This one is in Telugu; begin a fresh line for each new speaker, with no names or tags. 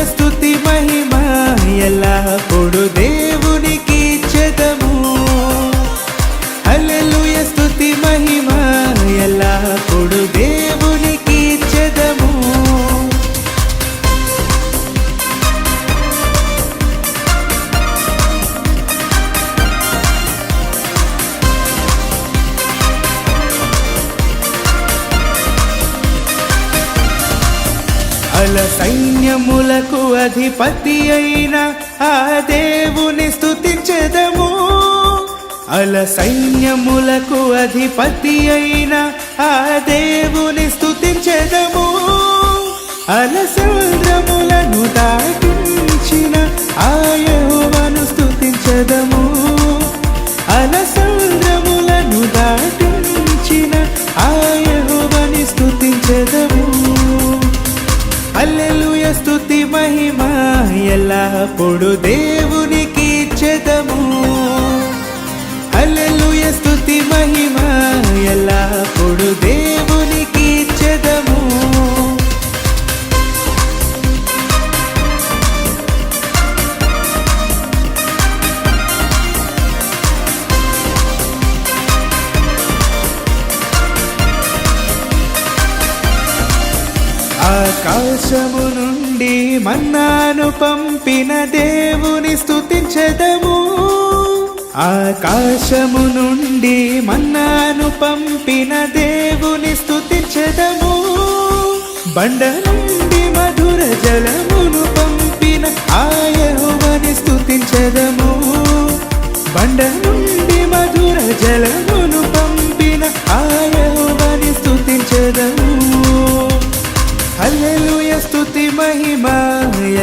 హల్లెలూయ స్తుతి మహిమ అల సైన్యములకు అధిపతి అయిన ఆ దేవుని స్తుతించెదము. అల సైన్యములకు అధిపతి అయిన ఆ దేవుని స్తుతించెదము. అల సముద్రములను దాటించిన ఆ యెహోవాను స్తుతించెదము. అల సముద్రములను దాటించిన ఆ మహిమ ఎల్లప్పుడు దేవునికి చెదము హల్లెలూయ స్తుతి మహిమ ఎల్లప్పుడు దేవునికి చెదము ఆకాశము నుండి మన్నాను పంపిన దేవుని స్థుతించదము ఆకాశము నుండి మన్నాను పంపిన దేవుని స్థుతించదము బండ నుండి మధుర జలమును పంపిన ఆయహువని స్థుతించదము బండ నుండి మధుర జలము